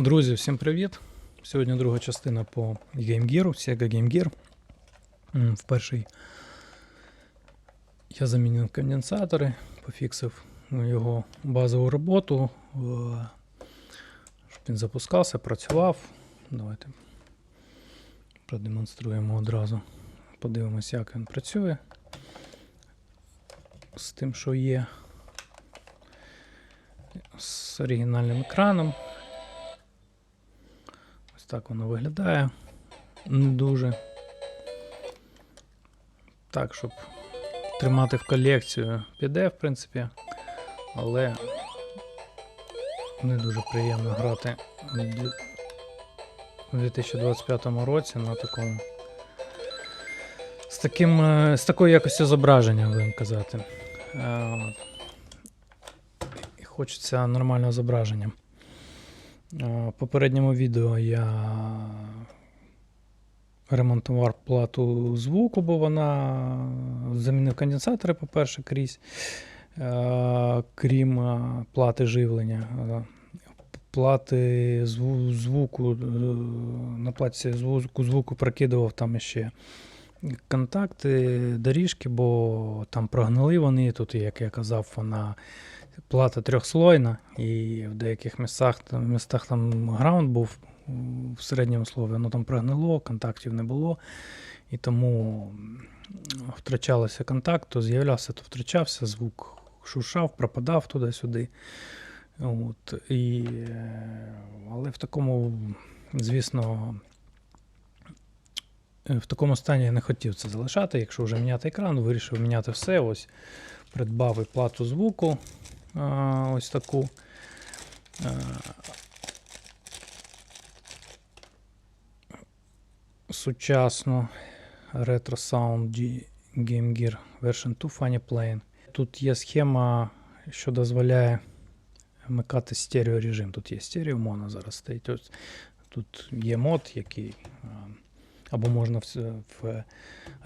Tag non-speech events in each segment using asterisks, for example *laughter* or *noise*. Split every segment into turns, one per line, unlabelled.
Друзі, всім привіт! Сьогодні друга частина по Game Gear, Sega Game Gear. В перший я замінив конденсатори, пофіксив його базову роботу, е, щоб він запускався, працював. Давайте продемонструємо одразу. Подивимося, як він працює. З тим, що є з оригінальним екраном. Так воно виглядає. Не дуже. Так, щоб тримати в колекцію піде, в принципі. Але не дуже приємно грати у 2025 році на такому. З, таким, е, з такою якостю зображення, будемо казати. Е. Хочеться нормального зображення. В попередньому відео я ремонтував плату звуку, бо вона замінив конденсатори, по-перше, крізь, крім плати живлення. Плати звуку, е, на платі звуку, звуку прокидував там ще контакти, доріжки, бо там прогнили вони. Тут, як я казав, вона плата трьохслойна, і в деяких місцях, там, містах там граунд був в середньому слові, воно там прогнило, контактів не було. І тому втрачалося контакт, то з'являвся, то втрачався, звук шуршав, пропадав туди-сюди. От, і, але в такому, звісно, в такому стані я не хотів це залишати. Якщо вже міняти екран, вирішив міняти все. Ось придбав і плату звуку. Ось таку. Сучасну Retro Sound Game Gear Version 2 Funny Plane. Тут є схема, що дозволяє вмикати стереорежим. Тут є стерео моно зараз стоїть. Ось тут є мод, який або можна в, в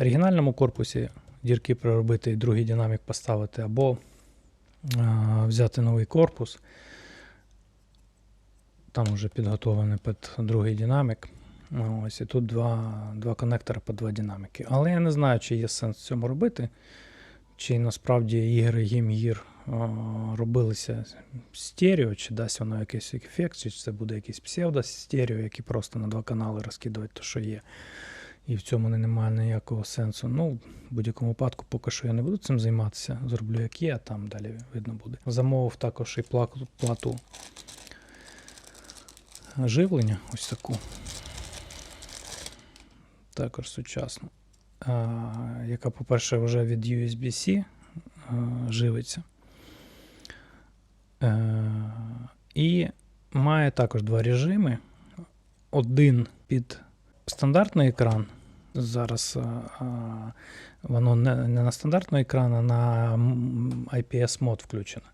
оригінальному корпусі дірки проробити і другий динамік поставити, або взяти новий корпус. Там вже підготовлений під другий динамік. Ось і тут два, два коннектори по два динаміки. Але я не знаю, чи є сенс в цьому робити, чи насправді ігри Gear робилися стерео, чи дасть воно якийсь ефект, чи це буде якийсь псевдо-стерео, які просто на два канали розкидують те, що є. І в цьому не- немає ніякого сенсу. Ну, в будь-якому випадку, поки що я не буду цим займатися. Зроблю як є, а там далі видно буде. Замовив також і плату, живлення, ось таку. Також сучасну. Яка, по-перше, вже від USB-C а, живиться. Е, і має також два режими. Один під стандартний екран. Зараз а, а, воно не, не на стандартний екран, а на IPS мод включено.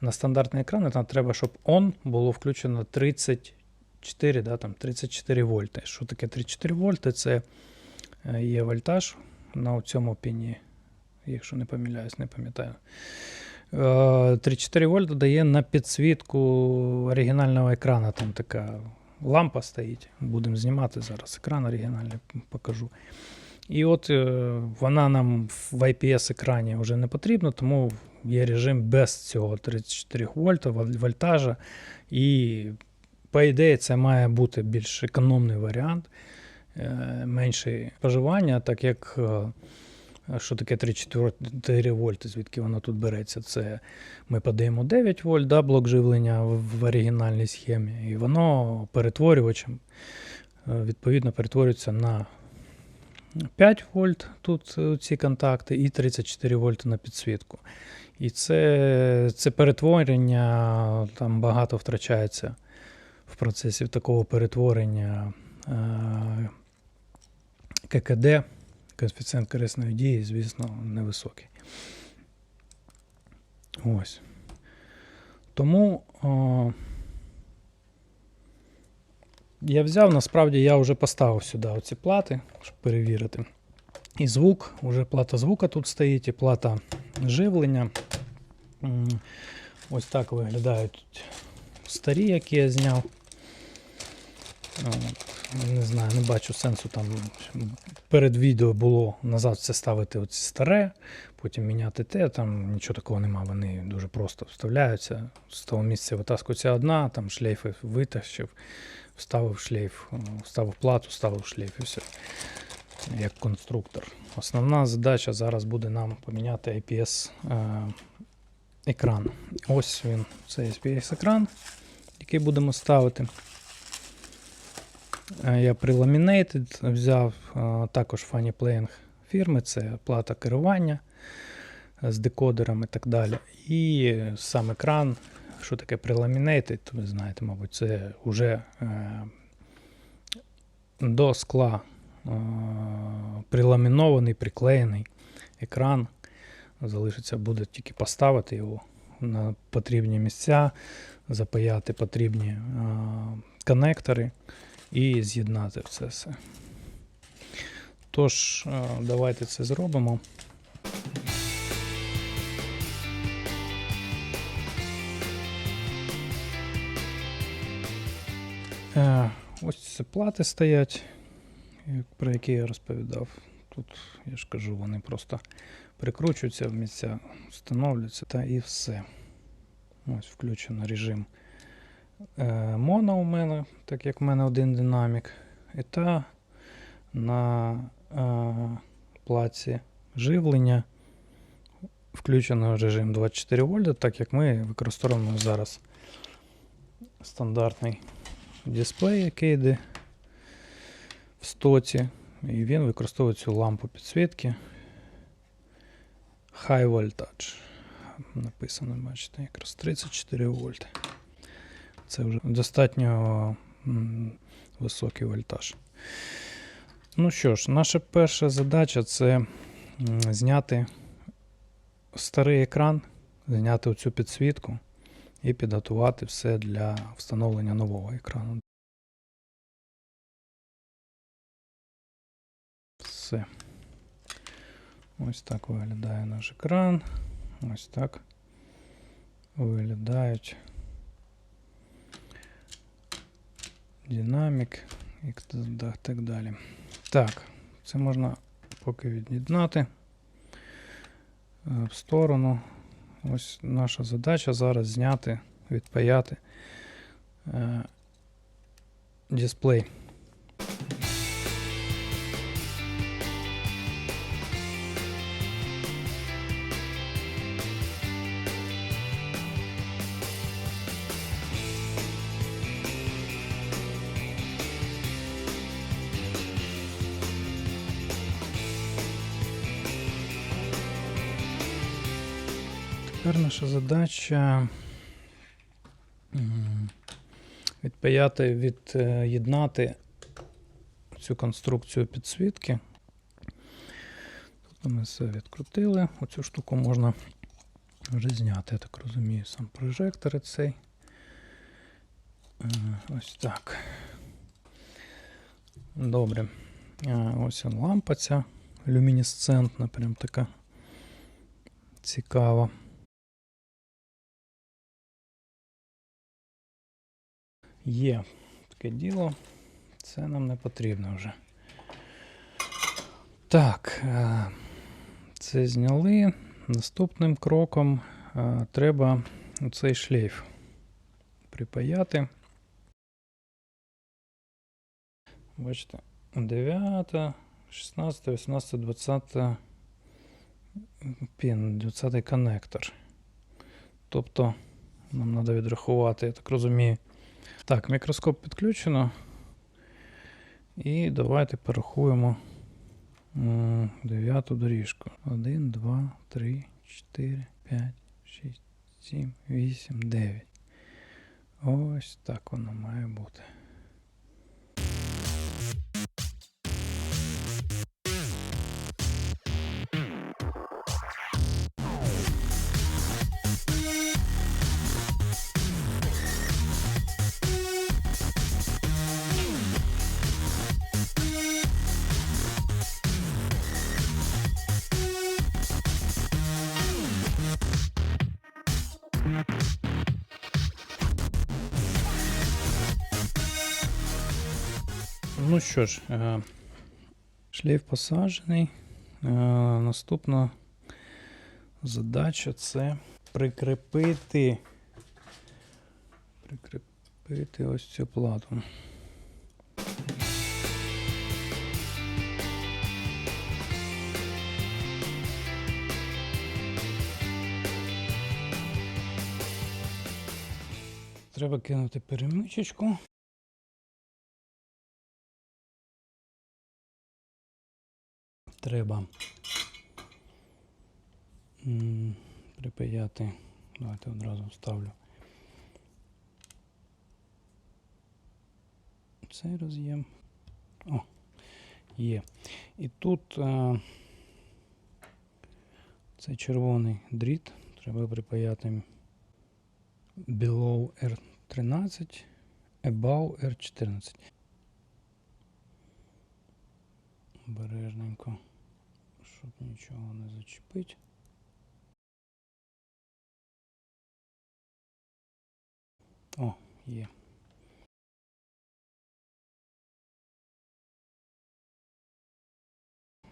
На стандартний екран там треба, щоб on було включено 34, да, там 34 вольти. Що таке 34 вольти? Це е, є вольтаж на цьому піні, якщо не помиляюсь, не пам'ятаю. Е, 3-4 вольта дає на підсвітку оригінального екрану. Там така лампа стоїть. Будемо знімати зараз екран оригінальний, покажу. І от е, вона нам в IPS екрані вже не потрібна, тому є режим без цього 34 вольта вольтажа. І, по ідеї, це має бути більш економний варіант, е, менше споживання, так як. Що таке 3-4 вольти, звідки воно тут береться? Це ми подаємо 9 вольт, да, блок живлення в, оригінальній схемі, і воно перетворювачем е, відповідно перетворюється на 5 вольт тут е, ці контакти, і 34 вольти на підсвітку. І це, це перетворення там багато втрачається в процесі такого перетворення е, ККД коефіцієнт корисної дії, звісно, невисокий. Ось. Тому о, я взяв, насправді я вже поставив сюди оці плати, щоб перевірити. І звук, вже плата звука тут стоїть, і плата живлення. Ось так виглядають старі, які я зняв. Не знаю, не бачу сенсу там. Перед відео було назад все ставити оці старе, потім міняти те, там нічого такого нема, вони дуже просто вставляються. З того місця витаскується одна, там шлейфи витащив, вставив шлейф, вставив плату, вставив шлейф і все. Як конструктор. Основна задача зараз буде нам поміняти IPS е. Ось він, це IPS екран, який будемо ставити. Е, Я при Laminated взяв е, також Funny Playing фірми, це плата керування е, з декодером і так далі. І сам екран, що таке Prelaminated, ви знаєте, мабуть, це вже до скла приламінований, приклеєний екран. Залишиться буде тільки поставити його на потрібні місця, запаяти потрібні коннектори і з'єднати це все. Тож, е, давайте це зробимо. Е, Ось ці плати стоять, про які я розповідав. Тут, я ж кажу, вони просто прикручуються в місця, встановлюються та і все. Ось включено режим моно у мене, так як в мене один динамік. І та на е, плаці живлення включено режим 24 вольта, так як ми використовуємо зараз стандартний дисплей, який в стоці. І він використовує цю лампу підсвітки. High Voltage. Написано, бачите, якраз 34 вольти. Це вже достатньо високий вольтаж. Ну що ж, наша перша задача це зняти старий екран, зняти оцю підсвітку і підготувати все для встановлення нового екрану. Все. Ось так виглядає наш екран. Ось так виглядають динамік і так- далі. Так, це можна поки від'єднати е, в сторону. Ось наша задача зараз зняти, відпаяти е, дисплей. Наша задача відпаяти, від'єднати цю конструкцію підсвітки. Тут ми все відкрутили. Оцю штуку можна вже зняти, я так розумію, сам прожектор цей. Е, Ось так. Добре. Е, Ось лампа ця люмінесцентна, прям така цікава. Є таке діло. Це нам не потрібно вже. Так, е, це зняли. Наступним кроком е, треба цей шлейф припаяти. Бачите, 9, 16, 18, 20 пін, 20 коннектор. Тобто нам треба відрахувати, я так розумію. Так, мікроскоп підключено. І давайте порахуємо дев'яту доріжку. 1, 2, 3, 4, 5, 6, 7, 8, 9. Ось так воно має бути. Ну що ж, е, шлейф посаджений. Е, Наступна задача це прикріпити. Прикріпити ось цю плату. Треба кинути перемичечку. Треба припаяти. Давайте одразу вставлю. Цей роз'єм. О, є. І тут е, цей червоний дріт треба припаяти below R13, above R14. Обережненько, щоб нічого не зачепить. О, є.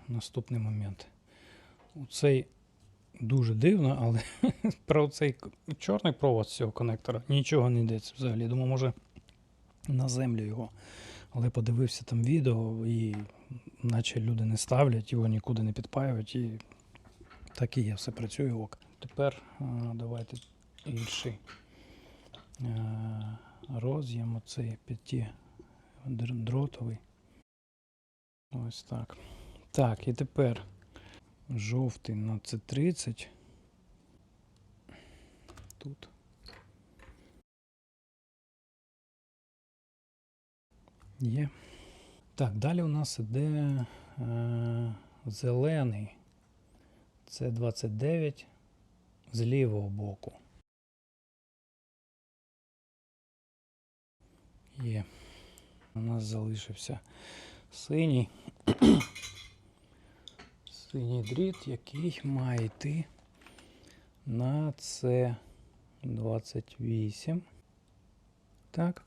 Наступний момент. Оцей дуже дивно, але *laughs* про цей чорний провод з цього конектора нічого не йдеться взагалі. Думаю, може на землю його. Але подивився там відео, і наче люди не ставлять, його нікуди не підпаюють, і так і є, все працює ок. Тепер давайте інший е, роз'єм, оцей п'яті др- дротовий. Ось так. Так, і тепер жовтий на С30. Тут. Є. Так, далі у нас іде е, зелений. Це 29 з лівого боку. Є. У нас залишився синій. *coughs* Синій дріт, який має йти на це 28. Так.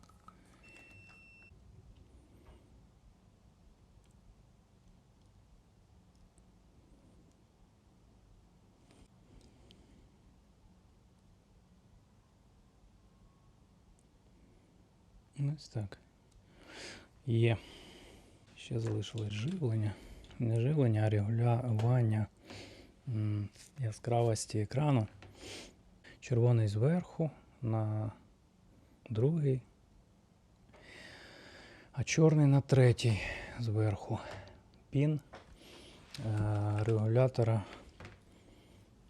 Ось так. Є. Ще залишилось живлення. Не живлення, а регулювання яскравості екрану. Червоний зверху на другий, а чорний на третій зверху. Пін е, регулятора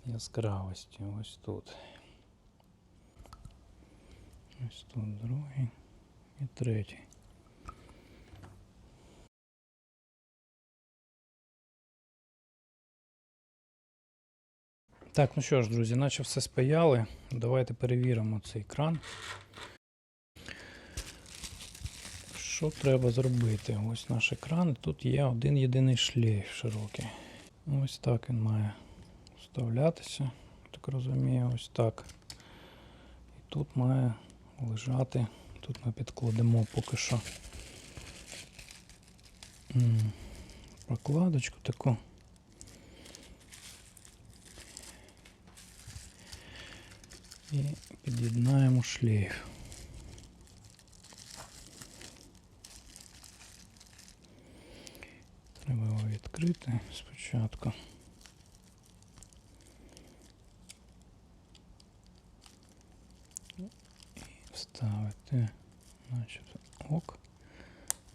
яскравості. Ось тут. Ось тут другий і третій. Так, ну що ж, друзі, наче все спаяли. Давайте перевіримо цей кран. Що треба зробити? Ось наш екран. Тут є один єдиний шлейф широкий. Ось так він має вставлятися. Так розумію, ось так. І тут має лежати. Тут ми підкладемо поки що прокладочку таку. І під'єднаємо шлейф. Треба його відкрити спочатку. І вставити. Значить, ок.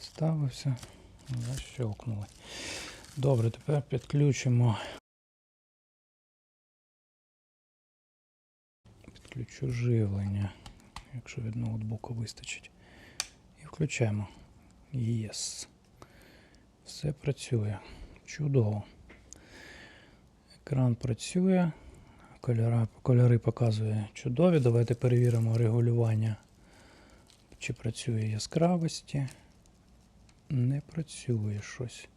Ставився. Защелкнули. Добре, тепер підключимо. Підключу живлення, якщо від ноутбуку вистачить. І включаємо. Yes. Все працює. Чудово. Екран працює. Кольори, кольори показує чудові. Давайте перевіримо регулювання. Чи працює яскравості. Не працює щось.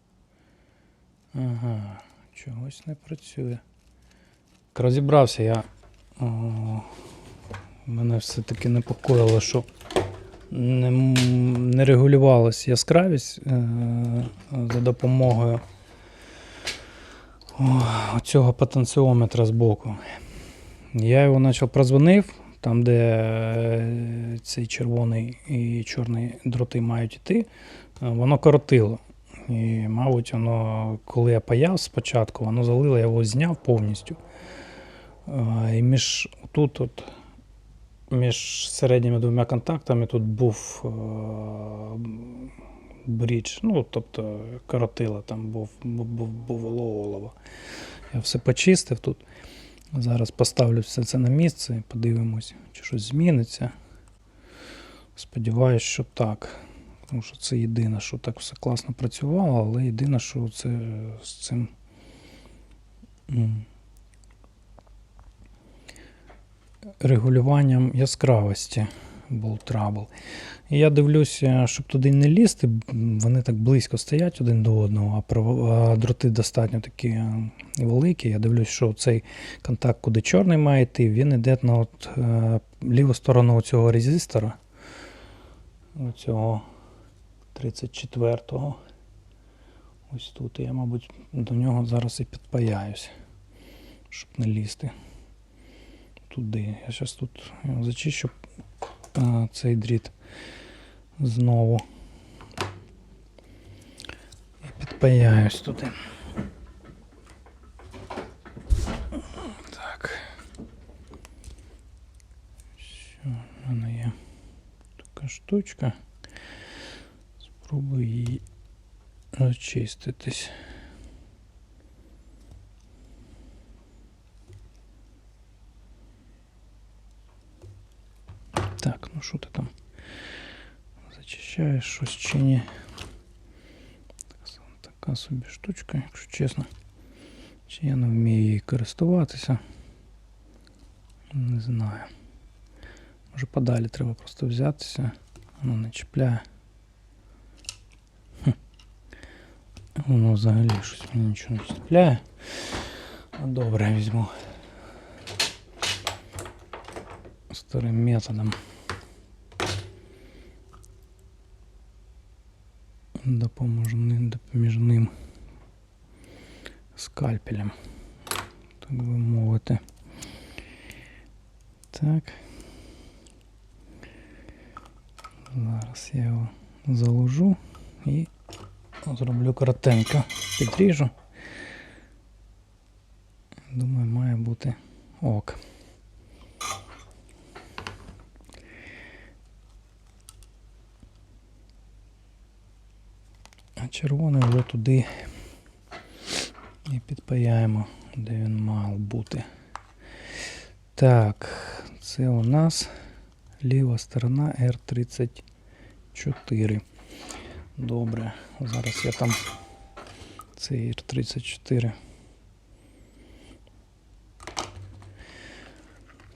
Ага, чогось не працює. Розібрався я. О, мене все-таки непокоїло, що не, не регулювалась яскравість е, за допомогою о, цього потенціометра збоку. Я його почав прозвонив, там, де е, цей червоний і чорний дроти мають йти, е, воно коротило. І, мабуть, воно, коли я паяв спочатку, воно залило, я його зняв повністю. Е, І між тут, от, між середніми двома контактами тут був брідж, ну, тобто коротило, там був, був, було олово. Я все почистив тут. Зараз поставлю все це на місце і подивимось, чи щось зміниться. Сподіваюсь, що так. Тому що це єдине, що так все класно працювало, але єдине, що це з цим. Регулюванням яскравості був трабл. І я дивлюся, щоб туди не лізти, вони так близько стоять один до одного, а, дроти достатньо такі е, великі. Я дивлюсь, що цей контакт, куди чорний має йти, він йде на от, е, ліву сторону цього резистора. Оцього 34-го. Ось тут. Я, мабуть, до нього зараз і підпаяюсь, щоб не лізти туди. Я зараз тут зачищу е, цей дріт знову. І підпаяюсь туди. Так. Що в мене є така штучка. Спробую її очиститись. Зачищаєш щось чи ні? Так, Така собі штучка, якщо чесно. Чи я не вмію її користуватися? Не знаю. Може подалі треба просто взятися. Воно не чіпляє. Хм. Воно взагалі щось мені нічого не чіпляє. Ну, Добре, візьму. Старим методом. Допоможним, допоміжним скальпелем. Так би мовити. Так. Зараз я його заложу і зроблю коротенько. Підріжу. Думаю, має бути ок. Червоний вже туди і підпаяємо, де він мав бути. Так, це у нас ліва сторона R34. Добре, зараз я там цей R34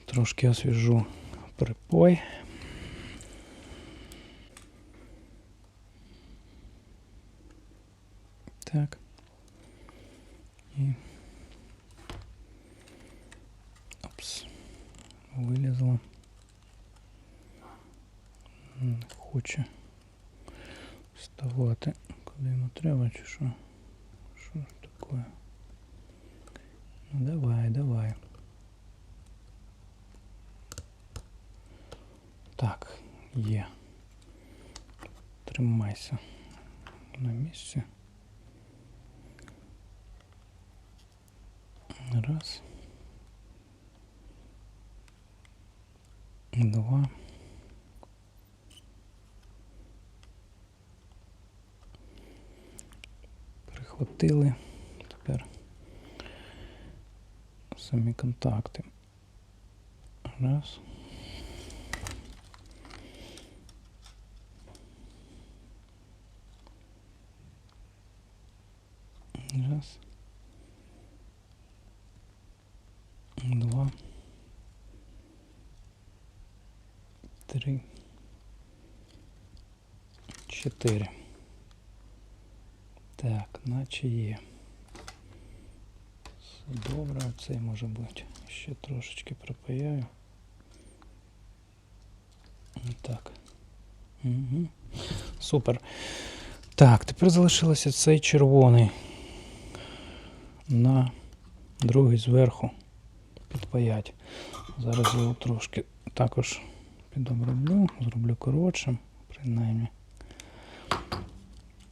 трошки освіжу припой. Так. І... Опс. Вилізло. Не хоче вставати. Куди йому треба чи що? Що ж таке? Ну давай, давай. Так, є. Тримайся на місці. Раз. Два. Прихватили. Тепер самі контакти. Раз. 4. Так, наче є. Все добре, оцей може бути. Ще трошечки пропаяю. Так. Угу. Супер. Так, тепер залишилося цей червоний на другий зверху підпаять. Зараз його трошки також підоброблю, зроблю коротшим, принаймні.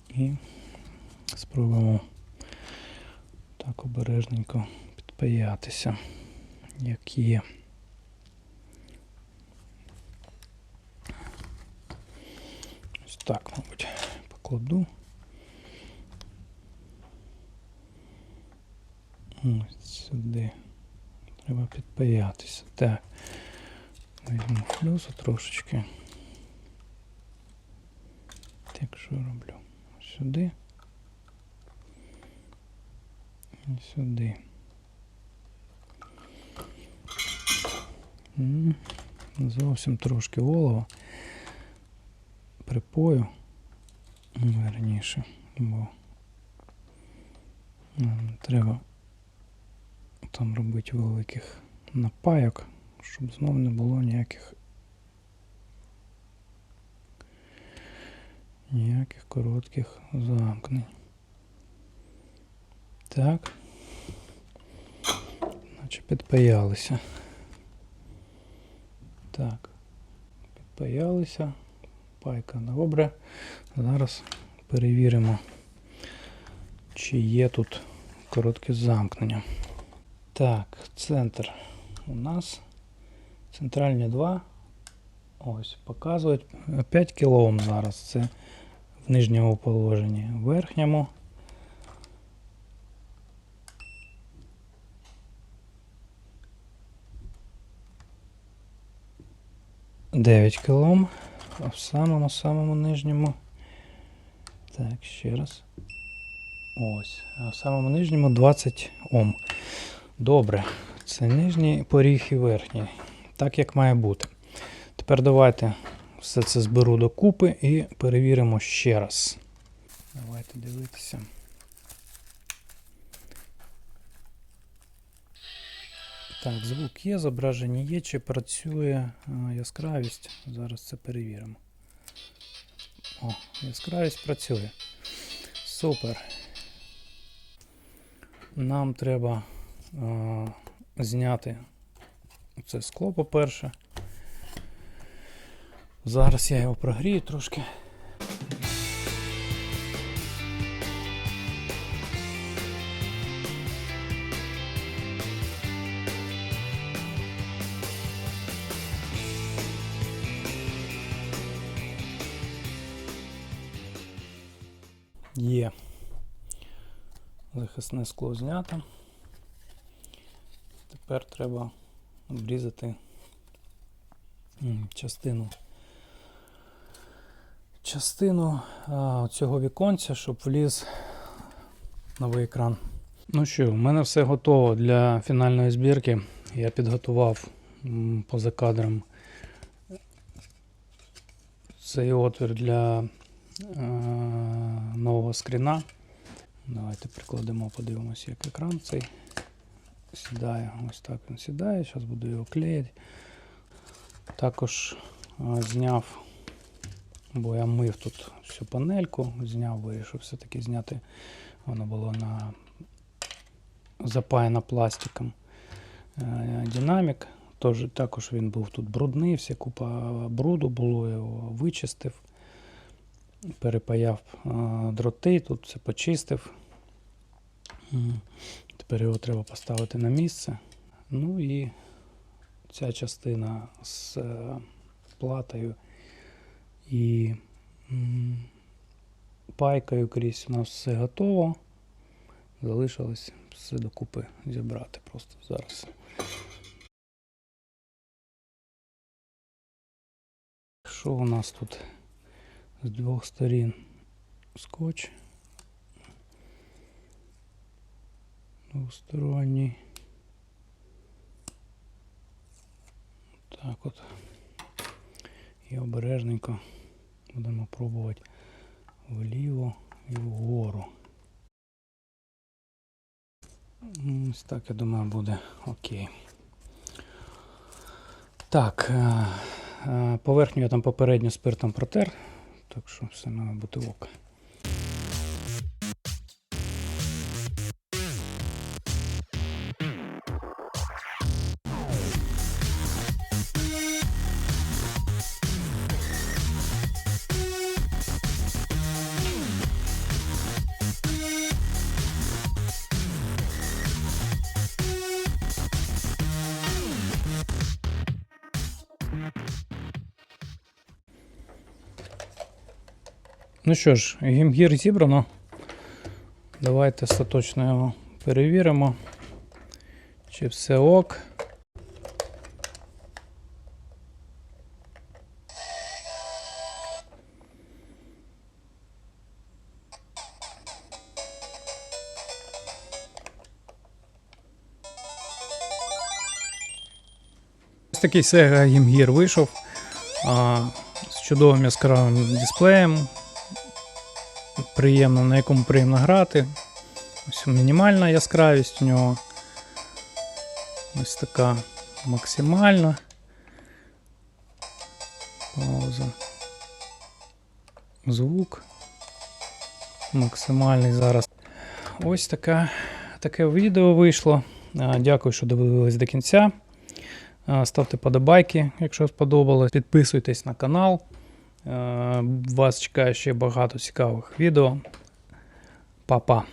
І спробуємо так обережненько підпаятися, як є. Ось так, мабуть, покладу. Ось сюди. Треба підпаятися. Так. Візьму флюсу трошечки. Так, що роблю? Сюди. І сюди. Зовсім трошки олова. Припою. Верніше. Бо треба там робити великих напайок, щоб знов не було ніяких ніяких коротких замкнень. Так. Наче підпаялися. Так. Підпаялися. Пайка добре. Зараз перевіримо, чи є тут коротке замкнення. Так, центр у нас. Центральні 2. Ось, показують 5 кОм зараз. Це в нижньому положенні. В верхньому. Дев'ять кілом, а в самому самому нижньому. Так, ще раз. Ось. А в самому нижньому 20 Ом. Добре. Це нижній поріг і верхній. Так як має бути. Тепер давайте все це зберу докупи і перевіримо ще раз. Давайте дивитися. Так, звук є, зображення є, чи працює яскравість. Зараз це перевіримо. О, яскравість працює. Супер. Нам треба а, зняти це скло, по-перше. Зараз я його прогрію трошки. Є. Захисне скло знято. Тепер треба обрізати частину частину а, цього віконця, щоб вліз новий екран. Ну що, в мене все готово для фінальної збірки. Я підготував поза кадром цей отвір для е, нового скріна. Давайте прикладемо, подивимося, як екран цей сідає. Ось так він сідає. Зараз буду його клеїти. Також е, зняв, бо я мив тут всю панельку, зняв, вирішив все-таки зняти. Воно було на запаяно пластиком. Е, Динамік. Тож, також він був тут брудний, вся купа бруду було, його вичистив, перепаяв е, дроти, тут все почистив. Тепер його треба поставити на місце. Ну і ця частина з е, платою і пайкою крізь у нас все готово. Залишилось все докупи зібрати просто зараз. Що у нас тут з двох сторін скотч? Двосторонній. Так от. І обережненько будемо пробувати вліво і вгору. Ось так, я думаю, буде окей. Так, е, е, поверхню я там попередньо спиртом протер Так що все має бути Ну що ж, гімгір зібрано. Давайте остаточно його перевіримо. Чи все ок. Ось такий Sega Game Gear вийшов а, з чудовим яскравим дисплеєм. Приємно, на якому приємно грати. Ось мінімальна яскравість у нього. Ось така максимальна. Пауза. Звук. Максимальний зараз. Ось така, таке відео вийшло. Дякую, що дивились до кінця. Ставте подобайки, якщо сподобалось. Підписуйтесь на канал. Е, Вас чекає ще багато цікавих відео. Па-па.